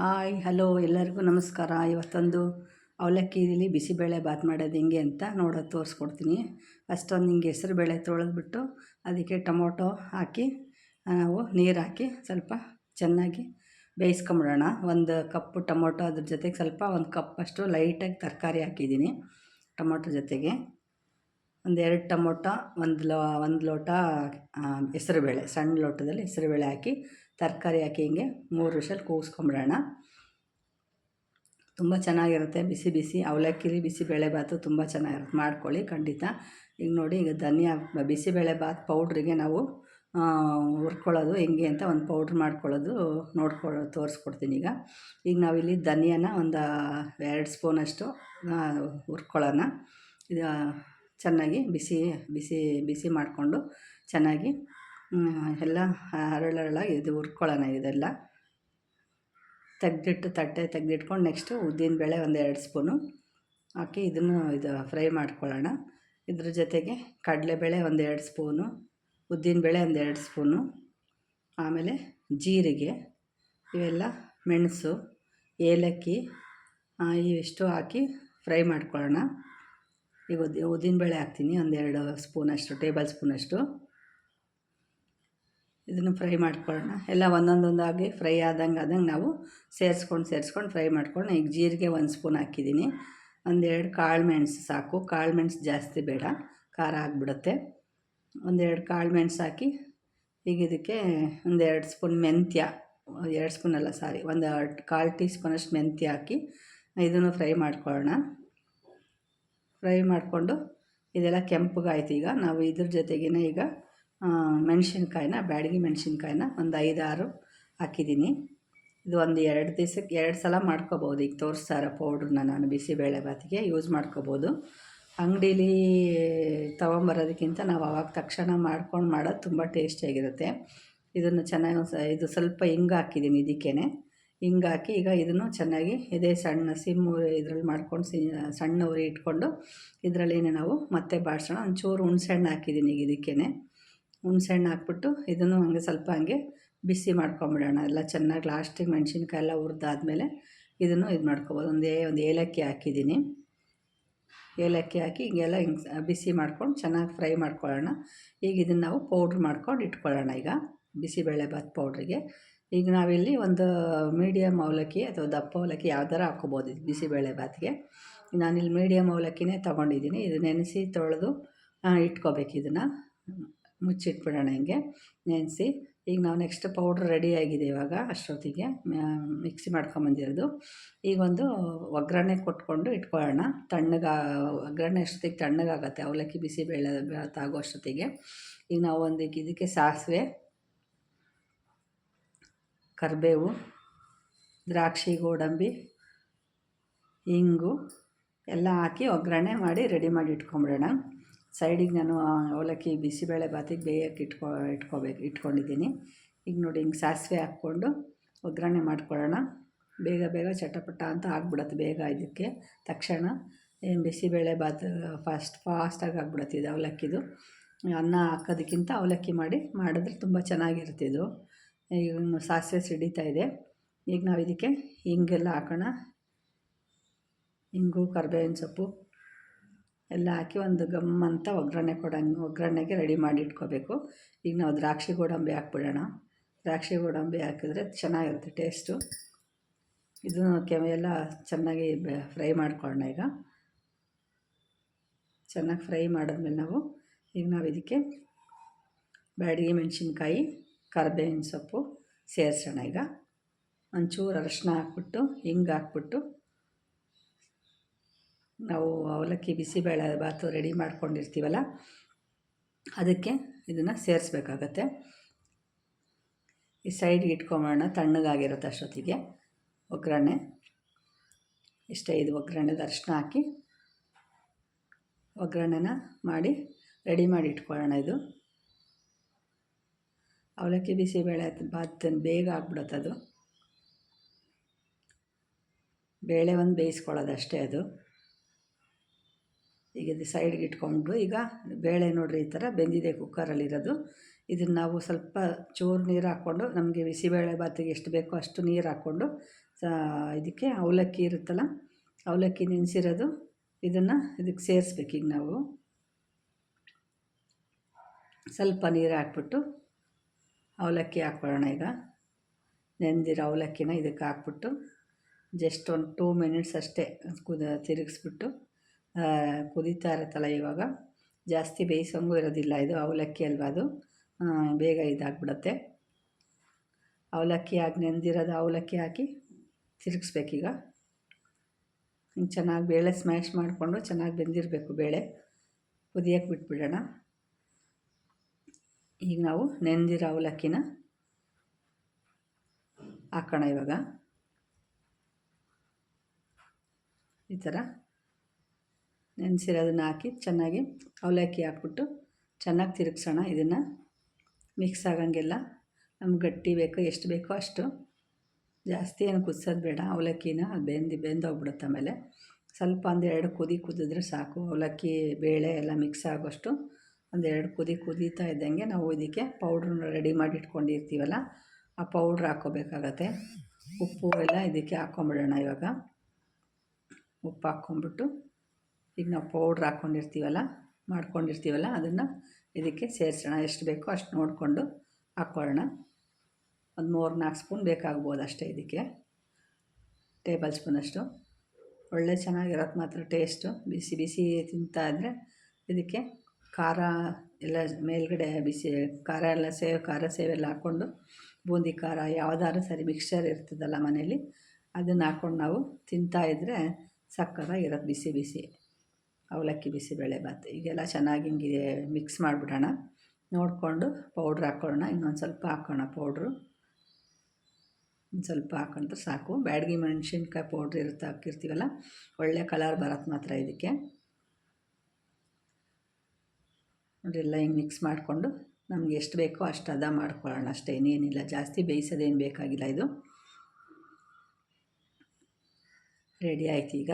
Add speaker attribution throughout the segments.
Speaker 1: Hi, hello, ಎಲ್ಲರಿಗೂ ನಮಸ್ಕಾರ. ಇವತ್ತೊಂದು ಅವಲಕ್ಕಿಲಿ ಬಿಸಿಬೇಳೆ ಬಾತ್ ಮಾಡೋದು ಹೆಂಗೆ ಅಂತ ನೋಡೋದು, ತೋರಿಸ್ಕೊಡ್ತೀನಿ. ಫಸ್ಟೊಂದು ಹಿಂಗೆ ಹೆಸ್ರು ಬೇಳೆ ತೊಳೆದ್ಬಿಟ್ಟು ಅದಕ್ಕೆ ಟೊಮೊಟೊ ಹಾಕಿ ನಾವು ನೀರು ಹಾಕಿ ಸ್ವಲ್ಪ ಚೆನ್ನಾಗಿ ಬೇಯಿಸ್ಕೊಂಬಿಡೋಣ. ಒಂದು ಕಪ್ಪು ಟೊಮೊಟೊ ಅದ್ರ ಜೊತೆಗೆ ಸ್ವಲ್ಪ ಒಂದು ಕಪ್ಪಷ್ಟು ಲೈಟಾಗಿ ತರಕಾರಿ ಹಾಕಿದ್ದೀನಿ ಟೊಮೊಟೊ ಜೊತೆಗೆ. ಒಂದು ಎರಡು ಟೊಮೊಟೊ, ಒಂದು ಲೋ, ಒಂದು ಲೋಟ ಹೆಸರುಬೇಳೆ ಸಣ್ಣ ಲೋಟದಲ್ಲಿ ಹೆಸರುಬೇಳೆ ಹಾಕಿ ತರಕಾರಿ ಹಾಕಿ ಹಿಂಗೆ ಮೂರು ವಿಷಲ್ ಕೂಗಿಸ್ಕೊಂಬಿಡೋಣ. ತುಂಬ ಚೆನ್ನಾಗಿರುತ್ತೆ. ಬಿಸಿ ಬಿಸಿ ಅವಲಕ್ಕಿಲಿ ಬಿಸಿಬೇಳೆಬಾತು ತುಂಬ ಚೆನ್ನಾಗಿರುತ್ತೆ. ಮಾಡ್ಕೊಳ್ಳಿ ಖಂಡಿತ. ಈಗ ನೋಡಿ, ಈಗ ಧನಿಯಾ ಬಿಸಿಬೇಳೆ ಬಾತ್ ಪೌಡ್ರಿಗೆ ನಾವು ಹುರ್ಕೊಳ್ಳೋದು ಹೆಂಗೆ ಅಂತ ಒಂದು ಪೌಡ್ರ್ ಮಾಡ್ಕೊಳ್ಳೋದು ನೋಡ್ಕೊಳ್ಳೋ ತೋರಿಸ್ಕೊಡ್ತೀನಿ ಈಗ. ಈಗ ನಾವಿಲ್ಲಿ ಧನಿಯಾನ ಒಂದು ಎರಡು ಸ್ಪೂನಷ್ಟು ಹುರ್ಕೊಳ್ಳೋಣ. ಇದು ಚೆನ್ನಾಗಿ ಬಿಸಿ ಬಿಸಿ ಬಿಸಿ ಮಾಡಿಕೊಂಡು ಚೆನ್ನಾಗಿ ಎಲ್ಲ ಹರಳರಳಾಗಿ ಇದು ಹುರ್ಕೊಳ್ಳೋಣ ಇದೆಲ್ಲ. ತೆಗೆದಿಟ್ಟು ತಟ್ಟೆ ತೆಗೆದಿಟ್ಕೊಂಡು ನೆಕ್ಸ್ಟು ಉದ್ದಿನಬೇಳೆ ಒಂದು ಎರಡು ಸ್ಪೂನು ಹಾಕಿ ಇದನ್ನು ಇದು ಫ್ರೈ ಮಾಡ್ಕೊಳ್ಳೋಣ. ಇದ್ರ ಜೊತೆಗೆ ಕಡಲೆಬೇಳೆ ಒಂದು ಎರಡು ಸ್ಪೂನು ಉದ್ದಿನಬೇಳೆ ಒಂದು ಎರಡು ಸ್ಪೂನು, ಆಮೇಲೆ ಜೀರಿಗೆ, ಇವೆಲ್ಲ ಮೆಣಸು, ಏಲಕ್ಕಿ ಇವಿಷ್ಟು ಹಾಕಿ ಫ್ರೈ ಮಾಡ್ಕೊಳ್ಳೋಣ. ಈಗ ಉದ್ದಿನ ಬೇಳೆ ಹಾಕ್ತೀನಿ, ಒಂದೆರಡು ಸ್ಪೂನಷ್ಟು, ಟೇಬಲ್ ಸ್ಪೂನಷ್ಟು. ಇದನ್ನು ಫ್ರೈ ಮಾಡ್ಕೊಳ್ಳೋಣ. ಎಲ್ಲ ಒಂದೊಂದೊಂದಾಗಿ ಫ್ರೈ ಆದಂಗೆ ಆದಂಗೆ ನಾವು ಸೇರಿಸ್ಕೊಂಡು ಸೇರಿಸ್ಕೊಂಡು ಫ್ರೈ ಮಾಡ್ಕೊಂಡು ಈಗ ಜೀರಿಗೆ ಒಂದು ಸ್ಪೂನ್ ಹಾಕಿದ್ದೀನಿ. ಒಂದೆರಡು ಕಾಳು ಮೆಣಸು ಸಾಕು. ಕಾಳು ಮೆಣಸು ಜಾಸ್ತಿ ಬೇಡ. ಖಾರ ಆಗಿಬಿಡುತ್ತೆ. ಒಂದೆರಡು ಕಾಳು ಮೆಣಸು ಹಾಕಿ ಈಗ ಇದಕ್ಕೆ ಒಂದೆರಡು ಸ್ಪೂನ್ ಮೆಂತ್ಯ, ಎರಡು ಸ್ಪೂನ್ ಅಲ್ಲ, ಸಾರಿ, ಒಂದು ಕಾಲು ಟೀ ಸ್ಪೂನಷ್ಟು ಮೆಂತ್ಯ ಹಾಕಿ ಇದನ್ನು ಫ್ರೈ ಮಾಡ್ಕೊಳ್ಳೋಣ. ಫ್ರೈ ಮಾಡಿಕೊಂಡು ಇದೆಲ್ಲ ಕೆಂಪಗಾಯ್ತು ಈಗ. ನಾವು ಇದ್ರ ಜೊತೆಗೇ ಈಗ ಮೆಣಸಿನ್ಕಾಯಿನ, ಬ್ಯಾಡಗಿ ಮೆಣಸಿನ್ಕಾಯಿನ ಒಂದು ಐದಾರು ಹಾಕಿದ್ದೀನಿ. ಇದು ಒಂದು ಎರಡು ದಿವ್ಸಕ್ಕೆ ಎರಡು ಸಲ ಮಾಡ್ಕೋಬೋದು. ಈಗ ತೋರಿಸ್ತಾ ಪೌಡ್ರನ್ನ ನಾನು ಬಿಸಿಬೇಳೆ ಬಾತಿಗೆ ಯೂಸ್ ಮಾಡ್ಕೋಬೋದು. ಅಂಗಡೀಲಿ ತೊಗೊಂಬರೋದಕ್ಕಿಂತ ನಾವು ಅವಾಗ ತಕ್ಷಣ ಮಾಡ್ಕೊಂಡು ಮಾಡೋದು ತುಂಬ ಟೇಸ್ಟಿಯಾಗಿರುತ್ತೆ ಇದನ್ನು ಚೆನ್ನಾಗಿ ಇದು ಸ್ವಲ್ಪ ಹಿಂಗೆ ಹಾಕಿದ್ದೀನಿ ಇದಕ್ಕೇ ಹಿಂಗೆ ಹಾಕಿ ಈಗ ಇದನ್ನು ಚೆನ್ನಾಗಿ ಇದೇ ಸಣ್ಣ ಸಿಮ್ ಇದ್ರಲ್ಲಿ ಮಾಡ್ಕೊಂಡು ಸಿ, ಸಣ್ಣ ಉರಿ ಇಟ್ಕೊಂಡು ಇದರಲ್ಲಿ ನಾವು ಮತ್ತೆ ಬಾಡಿಸೋಣ ಒಂಚೂರು ಹುಣ್ಸೆಹಣ್ಣು ಹಾಕಿದ್ದೀನಿ ಈಗ ಇದಕ್ಕೇ ಹುಣ್ಸೆಹಣ್ಣು ಹಾಕ್ಬಿಟ್ಟು ಇದನ್ನು ಹಂಗೆ ಸ್ವಲ್ಪ ಹಂಗೆ ಬಿಸಿ ಮಾಡ್ಕೊಂಬಿಡೋಣ. ಎಲ್ಲ ಚೆನ್ನಾಗಿ ಲಾಸ್ಟಿಗೆ ಮೆಣಸಿನ್ಕಾಯಿ ಎಲ್ಲ ಹುರಿದಾದ್ಮೇಲೆ ಇದನ್ನು ಇದು ಮಾಡ್ಕೊಬೋದು. ಒಂದೇ ಒಂದು ಏಲಕ್ಕಿ ಹಾಕಿದ್ದೀನಿ. ಏಲಕ್ಕಿ ಹಾಕಿ ಹಿಂಗೆಲ್ಲ ಹಿಂಗೆ ಬಿಸಿ ಮಾಡ್ಕೊಂಡು ಚೆನ್ನಾಗಿ ಫ್ರೈ ಮಾಡ್ಕೊಳ್ಳೋಣ. ಈಗ ಇದನ್ನು ನಾವು ಪೌಡ್ರ್ ಮಾಡ್ಕೊಂಡು ಇಟ್ಕೊಳ್ಳೋಣ ಈಗ. ಬಿಸಿಬೇಳೆಭಾತ್ ಪೌಡ್ರಿಗೆ ಈಗ ನಾವಿಲ್ಲಿ ಒಂದು ಮೀಡಿಯಮ್ ಅವಲಕ್ಕಿ ಅಥವಾ ದಪ್ಪ ಅವಲಕ್ಕಿ ಯಾವ್ದಾರ ಹಾಕ್ಕೋಬೋದು ಇದು ಬಿಸಿಬೇಳೆಭಾತ್ಗೆ ನಾನಿಲ್ಲಿ ಮೀಡಿಯಮ್ ಅವಲಕ್ಕಿನೇ ತೊಗೊಂಡಿದ್ದೀನಿ. ಇದು ನೆನೆಸಿ ತೊಳೆದು ಇಟ್ಕೋಬೇಕು ಇದನ್ನು. ಮುಚ್ಚಿಟ್ಬಿಡೋಣ ಹಿಂಗೆ. ನೆನೆಸಿ, ಈಗ ನಾವು ನೆಕ್ಸ್ಟ್ ಪೌಡ್ರ್ ರೆಡಿ ಆಗಿದೆ ಇವಾಗ ಅಷ್ಟೊತ್ತಿಗೆ ಮಿಕ್ಸಿ ಮಾಡ್ಕೊಂಬಂದಿರೋದು ಈಗ ಒಂದು ಒಗ್ಗರಣೆ ಕೊಟ್ಕೊಂಡು ಇಟ್ಕೊಳ್ಳೋಣ. ತಣ್ಣಗೆ, ಒಗ್ಗರಣೆ ಅಷ್ಟೊತ್ತಿಗೆ ತಣ್ಣಗಾಗತ್ತೆ. ಅವಲಕ್ಕಿ, ಬಿಸಿ ಬಿಸಿಬೇಳೆ ತಾಗೋ ಅಷ್ಟೊತ್ತಿಗೆ. ಈಗ ನಾವು ಒಂದು ಇದಕ್ಕೆ ಸಾಸಿವೆ, ಕರಿಬೇವು, ದ್ರಾಕ್ಷಿ, ಗೋಡಂಬಿ, ಇಂಗು ಎಲ್ಲ ಹಾಕಿ ಒಗ್ಗರಣೆ ಮಾಡಿ ರೆಡಿ ಮಾಡಿ ಇಟ್ಕೊಂಬಿಡೋಣ ಸೈಡಿಗೆ ನಾನು ಅವಲಕ್ಕಿ ಬಿಸಿಬೇಳೆ ಬಾತಿಗೆ ಬೇಯಕ್ಕೆ ಇಟ್ಕೊ ಇಟ್ಕೋಬೇಕು ಇಟ್ಕೊಂಡಿದ್ದೀನಿ. ಈಗ ನೋಡಿ ಹಿಂಗೆ ಸಾಸಿವೆ ಹಾಕ್ಕೊಂಡು ಒಗ್ಗರಣೆ ಮಾಡ್ಕೊಳ್ಳೋಣ. ಬೇಗ ಬೇಗ ಚಟಪಟ ಅಂತ ಆಗ್ಬಿಡತ್ತೆ ಬೇಗ ಇದಕ್ಕೆ. ತಕ್ಷಣ ಬಿಸಿಬೇಳೆ ಬಾತ್ ಫಾಸ್ಟ್ ಫಾಸ್ಟಾಗಿ ಆಗ್ಬಿಡತ್ತೆ ಇದು ಅವಲಕ್ಕಿದು. ಅನ್ನ ಹಾಕೋದಕ್ಕಿಂತ ಅವಲಕ್ಕಿ ಮಾಡಿ ಮಾಡಿದ್ರೆ ತುಂಬ ಚೆನ್ನಾಗಿರ್ತಿದ್ದು ಈಗ ಸಾಸಿವೆ ಸಿಡಿತಾ ಇದೆ. ಈಗ ನಾವು ಇದಕ್ಕೆ ಹಿಂಗೆಲ್ಲ ಹಾಕೋಣ. ಹಿಂಗು ಕರ್ಬೇವಿನ ಸೊಪ್ಪು. ಎಲ್ಲ ಹಾಕಿ ಒಂದು ಗಮ್ ಅಂತ ಒಗ್ಗರಣೆ ಕೊಡೋಂಗೆ, ಒಗ್ಗರಣೆಗೆ ರೆಡಿ ಮಾಡಿ ಇಟ್ಕೋಬೇಕು. ಈಗ ನಾವು ದ್ರಾಕ್ಷಿ ಗೋಡಂಬಿ ಹಾಕ್ಬಿಡೋಣ. ದ್ರಾಕ್ಷಿ ಗೋಡಂಬಿ ಹಾಕಿದ್ರೆ ಚೆನ್ನಾಗಿರುತ್ತೆ ಟೇಸ್ಟು ಇದು ಕೆವ ಎಲ್ಲ ಚೆನ್ನಾಗಿ ಫ್ರೈ ಮಾಡ್ಕೊಳ್ಳೋಣ ಈಗ. ಚೆನ್ನಾಗಿ ಫ್ರೈ ಮಾಡಿದ್ಮೇಲೆ ನಾವು, ಈಗ ನಾವು ಇದಕ್ಕೆ ಬ್ಯಾಡಗಿ ಮೆಣಸಿನ್ಕಾಯಿ, ಕರ್ಬೇವಿನ ಸೊಪ್ಪು ಸೇರಿಸೋಣ ಈಗ. ಒಂಚೂರು ಅರಶಿನ ಹಾಕ್ಬಿಟ್ಟು, ಹಿಂಗೆ ಹಾಕ್ಬಿಟ್ಟು ನಾವು ಅವಲಕ್ಕಿ, ಬಿಸಿಬೇಳೆ ಭಾತು ರೆಡಿ ಮಾಡ್ಕೊಂಡಿರ್ತೀವಲ್ಲ, ಅದಕ್ಕೆ ಇದನ್ನು ಸೇರಿಸ್ಬೇಕಾಗತ್ತೆ. ಈ ಸೈಡ್ಗೆ ಇಟ್ಕೊಂಬೋಣ ತಣ್ಣಗಾಗಿರುತ್ತೆ ಅಷ್ಟೊತ್ತಿಗೆ. ಒಗ್ಗರಣೆ ಇಷ್ಟೇ ಇದು ಒಗ್ಗರಣೆದ ಅರಿಶಿನ ಹಾಕಿ ಒಗ್ಗರಣೆನ ಮಾಡಿ ರೆಡಿ ಮಾಡಿ ಇಟ್ಕೊಳ್ಳೋಣ ಇದು. ಅವಲಕ್ಕಿ, ಬಿಸಿಬೇಳೆ ಬಾತ್ ಬೇಗ ಆಗ್ಬಿಡುತ್ತೆ ಅದು. ಬೇಳೆ ಒಂದು ಬೇಯಿಸ್ಕೊಳ್ಳೋದು ಅಷ್ಟೇ ಅದು. ಈಗ ಇದು ಸೈಡ್ಗೆ ಇಟ್ಕೊಂಡು ಈಗ ಬೇಳೆ ನೋಡಿರಿ ಈ ಥರ ಬೆಂದಿದೆ ಕುಕ್ಕರಲ್ಲಿರೋದು. ಇದನ್ನು ನಾವು ಸ್ವಲ್ಪ ಚೂರು ನೀರು ಹಾಕ್ಕೊಂಡು ನಮಗೆ ಬಿಸಿಬೇಳೆ ಬಾತಿಗೆ ಎಷ್ಟು ಬೇಕೋ ಅಷ್ಟು ನೀರು ಹಾಕ್ಕೊಂಡು ಇದಕ್ಕೆ ಅವಲಕ್ಕಿ ಇರುತ್ತಲ್ಲ, ಅವಲಕ್ಕಿ ನೆನೆಸಿರೋದು, ಇದನ್ನು ಇದಕ್ಕೆ ಸೇರಿಸ್ಬೇಕು ಈಗ ನಾವು. ಸ್ವಲ್ಪ ನೀರು ಹಾಕ್ಬಿಟ್ಟು ಅವಲಕ್ಕಿ ಹಾಕ್ಕೊಳ್ಳೋಣ ಈಗ. ನೆಂದಿರೋ ಅವಲಕ್ಕಿನ ಇದಕ್ಕೆ ಹಾಕ್ಬಿಟ್ಟು ಜಸ್ಟ್ ಒಂದು ಟೂ ಮಿನಿಟ್ಸ್ ಅಷ್ಟೇ ಕುದ ತಿರುಗಿಸ್ಬಿಟ್ಟು ಕುದೀತಾ ಇರುತ್ತಲ್ಲ ಇವಾಗ. ಜಾಸ್ತಿ ಬೇಯಿಸೋಂಗೂ ಇರೋದಿಲ್ಲ ಇದು ಅವಲಕ್ಕಿ ಅಲ್ವಾ ಅದು? ಬೇಗ ಇದಾಗ್ಬಿಡತ್ತೆ. ಅವಲಕ್ಕಿ ಆಗಿ ನೆಂದಿರೋದು ಅವಲಕ್ಕಿ ಹಾಕಿ ತಿರುಗಿಸ್ಬೇಕೀಗ. ಚೆನ್ನಾಗಿ ಬೇಳೆ ಸ್ಮ್ಯಾಶ್ ಮಾಡಿಕೊಂಡು ಚೆನ್ನಾಗಿ ಬೆಂದಿರಬೇಕು ಬೇಳೆ. ಕುದಿಯೋಕೆ ಬಿಟ್ಬಿಡೋಣ. ಈಗ ನಾವು ನೆಂದಿರೋ ಅವಲಕ್ಕಿನ ಹಾಕೋಣ ಇವಾಗ. ಈ ಥರ. ನೆನೆಸಿರೋದನ್ನ ಹಾಕಿ ಚೆನ್ನಾಗಿ ಅವಲಕ್ಕಿ ಹಾಕ್ಬಿಟ್ಟು ಚೆನ್ನಾಗಿ ತಿರುಗಿಸೋಣ ಇದನ್ನು. ಮಿಕ್ಸ್ ಆಗೋಂಗಿಲ್ಲ ನಮ್ಗೆ ಗಟ್ಟಿ ಬೇಕು ಎಷ್ಟು ಬೇಕೋ ಅಷ್ಟು. ಜಾಸ್ತಿ ಏನು ಕುದಿಸೋದು ಬೇಡ, ಅವಲಕ್ಕಿನ ಅದು ಬೆಂದು, ಬೆಂದೋಗ್ಬಿಡುತ್ತೆ ಆಮೇಲೆ. ಸ್ವಲ್ಪ ಒಂದೆರಡು ಕುದಿ ಕುದಿದ್ರೆ ಸಾಕು. ಅವಲಕ್ಕಿ, ಬೇಳೆ ಎಲ್ಲ ಮಿಕ್ಸ್ ಆಗೋಷ್ಟು ಒಂದೆರಡು ಕುದಿ ಕುದೀತಾ ಇದ್ದಂಗೆ ನಾವು ಇದಕ್ಕೆ ಪೌಡ್ರನ್ನ ರೆಡಿ ಮಾಡಿ ಇಟ್ಕೊಂಡಿರ್ತೀವಲ್ಲ, ಆ ಪೌಡ್ರ್ ಹಾಕ್ಕೋಬೇಕಾಗತ್ತೆ ಉಪ್ಪು ಎಲ್ಲ ಇದಕ್ಕೆ ಹಾಕ್ಕೊಂಬಿಡೋಣ ಇವಾಗ. ಉಪ್ಪು ಹಾಕ್ಕೊಂಬಿಟ್ಟು ಈಗ ನಾವು ಪೌಡ್ರ್ ಹಾಕ್ಕೊಂಡಿರ್ತೀವಲ್ಲ ಮಾಡ್ಕೊಂಡಿರ್ತೀವಲ್ಲ, ಅದನ್ನು ಇದಕ್ಕೆ ಸೇರಿಸೋಣ. ಎಷ್ಟು ಬೇಕೋ ಅಷ್ಟು ನೋಡಿಕೊಂಡು ಹಾಕ್ಕೊಳ್ಳೋಣ ಒಂದು ಮೂರು, ನಾಲ್ಕು ಸ್ಪೂನ್ ಬೇಕಾಗ್ಬೋದು ಅಷ್ಟೇ ಇದಕ್ಕೆ. ಟೇಬಲ್ ಸ್ಪೂನಷ್ಟು ಒಳ್ಳೆ ಚೆನ್ನಾಗಿರೋದು ಮಾತ್ರ ಟೇಸ್ಟು. ಬಿಸಿ ಬಿಸಿ ತಿಂತಾ ಇದ್ದರೆ ಇದಕ್ಕೆ ಖಾರ ಎಲ್ಲ ಮೇಲ್ಗಡೆ ಬಿಸಿ ಖಾರ ಎಲ್ಲ ಸೇವೆ ಖಾರ ಸೇವೆಲ್ಲ ಹಾಕ್ಕೊಂಡು ಬೂಂದಿ ಖಾರ ಯಾವುದಾದ್ರೂ ಸರಿ ಮಿಕ್ಸ್ಚರ್ ಇರ್ತದಲ್ಲ ಮನೇಲಿ ಅದನ್ನು ಹಾಕ್ಕೊಂಡು ನಾವು ತಿಂತಾಯಿದ್ರೆ ಸಕ್ಕತ್ತಾಗಿರೋದು ಬಿಸಿ ಬಿಸಿ. ಅವಲಕ್ಕಿ ಬಿಸಿಬೇಳೆಭಾತ್ ಈಗೆಲ್ಲ ಚೆನ್ನಾಗಿ ಹಿಂಗೆ ಮಿಕ್ಸ್ ಮಾಡಿಬಿಡೋಣ. ನೋಡಿಕೊಂಡು ಪೌಡ್ರ್ ಹಾಕ್ಕೊಳ್ಳೋಣ, ಇನ್ನೊಂದು ಸ್ವಲ್ಪ ಹಾಕೋಣ ಪೌಡ್ರು ಒಂದು ಸ್ವಲ್ಪ ಹಾಕೊಂಡ್ರೆ ಸಾಕು. ಬ್ಯಾಡಗಿ ಮೆಣಸಿನ್ಕಾಯಿ ಪೌಡ್ರ್ ಇರುತ್ತೆ, ಹಾಕಿರ್ತೀವಲ್ಲ, ಒಳ್ಳೆ ಕಲರ್ ಬರತ್ತೆ ಮಾತ್ರ ಇದಕ್ಕೆ. ನೋಡಿ, ಎಲ್ಲ ಹಿಂಗೆ ಮಿಕ್ಸ್ ಮಾಡಿಕೊಂಡು ನಮ್ಗೆ ಎಷ್ಟು ಬೇಕೋ ಅಷ್ಟು ಅದ ಮಾಡ್ಕೊಳ್ಳೋಣ ಅಷ್ಟೇ, ಇನ್ನೇನಿಲ್ಲ. ಜಾಸ್ತಿ ಬೇಯಿಸೋದೇನು ಬೇಕಾಗಿಲ್ಲ ಇದು. ರೆಡಿ ಆಯ್ತು ಈಗ.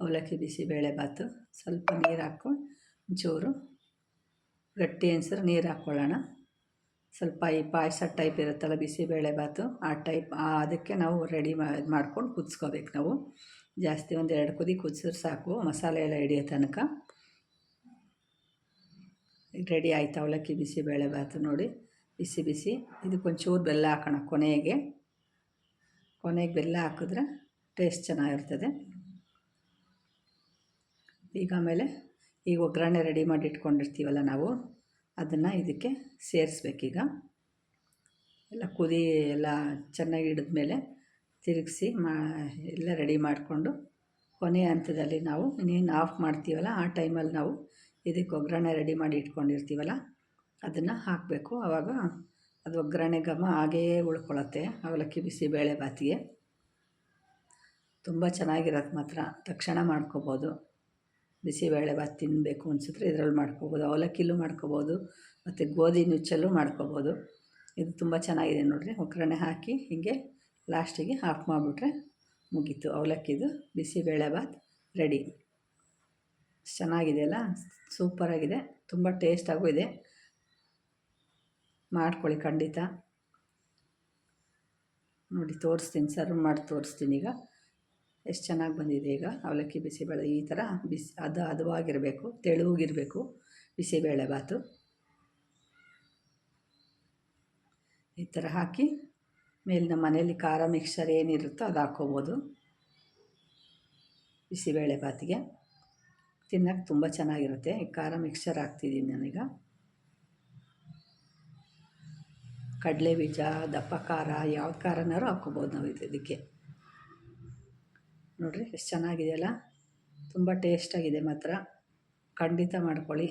Speaker 1: ಅವಲಕ್ಕಿ ಬಿಸಿಬೇಳೆಭಾತು ಸ್ವಲ್ಪ ನೀರು ಹಾಕ್ಕೊಂಡು ಒಂಚೂರು ಗಟ್ಟಿ ಅನ್ಸರು ನೀರು ಹಾಕ್ಕೊಳ್ಳೋಣ ಸ್ವಲ್ಪ ಈ ಪಾಯಸ ಟೈಪ್ ಇರುತ್ತಲ್ಲ ಬಿಸಿಬೇಳೆಭಾತು ಆ ಟೈಪ್ ಅದಕ್ಕೆ ನಾವು ರೆಡಿ ಮಾಡ್ಕೊಂಡು ಕುದಿಸ್ಕೋಬೇಕು ನಾವು. ಜಾಸ್ತಿ ಒಂದು ಎರಡು ಕುದಿ ಕುದಿಸಿದ್ರೆ ಸಾಕು, ಮಸಾಲೆ ಎಲ್ಲ ಹಿಡಿಯೋ ತನಕ. ರೆಡಿ ಆಯ್ತು ಅವಲಕ್ಕಿ ಬಿಸಿಬೇಳೆಭಾತು ನೋಡಿ. ಬಿಸಿ ಬಿಸಿ ಇದಕ್ಕೊಂಚೂರು ಬೆಲ್ಲ ಹಾಕೋಣ ಕೊನೆಗೆ. ಕೊನೆಗೆ ಬೆಲ್ಲ ಹಾಕಿದ್ರೆ ಟೇಸ್ಟ್ ಚೆನ್ನಾಗಿರ್ತದೆ. ಈಗ ಆಮೇಲೆ ಈಗ ಒಗ್ಗರಣೆ ರೆಡಿ ಮಾಡಿ ಇಟ್ಕೊಂಡಿರ್ತೀವಲ್ಲ ನಾವು, ಅದನ್ನು ಇದಕ್ಕೆ ಸೇರಿಸ್ಬೇಕೀಗ. ಎಲ್ಲ ಕುದಿ ಎಲ್ಲ ಚೆನ್ನಾಗಿ ಹಿಡಿದ್ಮೇಲೆ ತಿರುಗಿಸಿ ಮಾ, ಎಲ್ಲ ರೆಡಿ ಮಾಡಿಕೊಂಡು ಕೊನೆಯ ಹಂತದಲ್ಲಿ ನಾವು ಇನ್ನೇನು ಆಫ್ ಮಾಡ್ತೀವಲ್ಲ, ಆ ಟೈಮಲ್ಲಿ ನಾವು ಇದಕ್ಕೆ ಒಗ್ಗರಣೆ ರೆಡಿ ಮಾಡಿ ಇಟ್ಕೊಂಡಿರ್ತೀವಲ್ಲ, ಅದನ್ನು ಹಾಕಬೇಕು. ಆವಾಗ ಅದು ಒಗ್ಗರಣೆ ಘಮ ಹಾಗೇ ಉಳ್ಕೊಳತ್ತೆ, ಅವಲಕ್ಕಿ ಬಿಸಿ ಬೇಳೆ ಬಾತಿಗೆ. ತುಂಬ ಚೆನ್ನಾಗಿರತ್ತೆ ಮಾತ್ರ. ತಕ್ಷಣ ಮಾಡ್ಕೊಬೋದು. ಬಿಸಿಬೇಳೆಭಾತ್ ತಿನ್ನಬೇಕು ಅನಿಸಿದ್ರೆ ಇದರಲ್ಲಿ ಮಾಡ್ಕೋಬೋದು. ಅವಲಕ್ಕಿಲೂ ಮಾಡ್ಕೋಬೋದು, ಮತ್ತು ಗೋಧಿ ನುಚ್ಚಲ್ಲೂ ಮಾಡ್ಕೋಬೋದು. ಇದು ತುಂಬ ಚೆನ್ನಾಗಿದೆ ನೋಡಿರಿ. ಒಗ್ಗರಣೆ ಹಾಕಿ ಹೀಗೆ ಲಾಸ್ಟಿಗೆ ಹಾಫ್ ಮಾಡಿಬಿಟ್ರೆ ಮುಗೀತು. ಅವಲಕ್ಕಿದು ಬಾತ್ ರೆಡಿ ಚೆನ್ನಾಗಿದೆಯಲ್ಲ? ಸೂಪರಾಗಿದೆ ತುಂಬ ಟೇಸ್ಟಾಗೂ ಇದೆ. ಮಾಡ್ಕೊಳ್ಳಿ ಖಂಡಿತ. ನೋಡಿ, ತೋರಿಸ್ತೀನಿ. ಸರ್ವ್ ಮಾಡಿ ತೋರಿಸ್ತೀನಿ ಈಗ. ಎಷ್ಟು ಚೆನ್ನಾಗಿ ಬಂದಿದೆ ಈಗ? ಅವಲಕ್ಕಿ, ಬಿಸಿಬೇಳೆ ಈ ಥರ ಬಿಸಿ, ಅದು ಅದುವಾಗಿರಬೇಕು ತೆಳುವಾಗಿರಬೇಕು. ಬಿಸಿಬೇಳೆ ಬಾತು. ಈ ಥರ ಹಾಕಿ ಮೇಲೆ ನಮ್ಮ ಮನೇಲಿ ಖಾರ ಮಿಕ್ಸರ್ ಏನಿರುತ್ತೋ ಅದು ಹಾಕ್ಕೋಬೋದು. ಬಿಸಿಬೇಳೆ ಬಾತಿಗೆ. ತಿನ್ನೋಕೆ ತುಂಬ ಚೆನ್ನಾಗಿರುತ್ತೆ. ಈ ಖಾರ ಮಿಕ್ಸರ್ ಹಾಕ್ತಿದ್ದೀನಿ ನಾನೀಗ. ಕಡಲೆ ಬೀಜ ದಪ್ಪ ಖಾರ ಯಾವ ಖಾರನಾರು ಹಾಕ್ಕೋಬೋದು ನಾವು ಇದಕ್ಕೆ. ನೋಡಿರಿ, ಎಷ್ಟು ಚೆನ್ನಾಗಿದೆಯಲ್ಲ? ತುಂಬ ಟೇಸ್ಟಾಗಿದೆ ಮಾತ್ರ. ಖಂಡಿತ ಮಾಡ್ಕೊಳ್ಳಿ.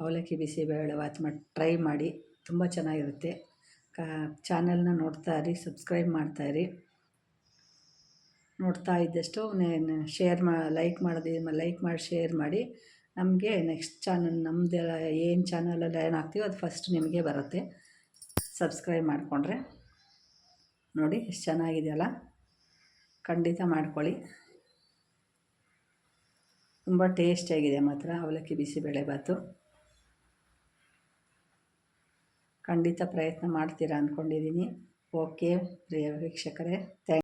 Speaker 1: ಅವಲಕ್ಕಿ ಬಿಸಿಬೇಳೆಭಾತ್ ಮಾಡಿ ಟ್ರೈ ಮಾಡಿ. ತುಂಬ ಚೆನ್ನಾಗಿರುತ್ತೆ. ಕಾ ಚಾನೆಲ್ನ ನೋಡ್ತಾ ಇರಿ ಸಬ್ಸ್ಕ್ರೈಬ್ ಮಾಡ್ತಾ ಇರಿ. ನೋಡ್ತಾ ಇದ್ದಷ್ಟು ಶೇರ್ ಮಾ ಲೈಕ್ ಮಾಡೋದು ಲೈಕ್ ಮಾಡಿ ಶೇರ್ ಮಾಡಿ. ನಮಗೆ ನೆಕ್ಸ್ಟ್ ಚಾನಲ್ ನಮ್ಮದೆಲ್ಲ ಏನು ಚಾನಲಲ್ಲಿ ಏನು ಹಾಕ್ತೀವೋ ಅದು ಫಸ್ಟ್ ನಿಮಗೆ ಬರುತ್ತೆ. ಸಬ್ಸ್ಕ್ರೈಬ್ ಮಾಡಿಕೊಂಡ್ರೆ. ನೋಡಿ, ಎಷ್ಟು ಚೆನ್ನಾಗಿದೆಯಲ್ಲ? ಖಂಡಿತ ಮಾಡ್ಕೊಳ್ಳಿ. ತುಂಬ ಟೇಸ್ಟಿಯಾಗಿದೆ ಮಾತ್ರ ಅವಲಕ್ಕಿ ಬಿಸಿಬೇಳೆಭಾತು ಖಂಡಿತ ಪ್ರಯತ್ನ ಮಾಡ್ತೀರಾ ಅಂದ್ಕೊಂಡಿದ್ದೀನಿ ಓಕೆ ಪ್ರಿಯ ವೀಕ್ಷಕರೇ ಥ್ಯಾಂಕ್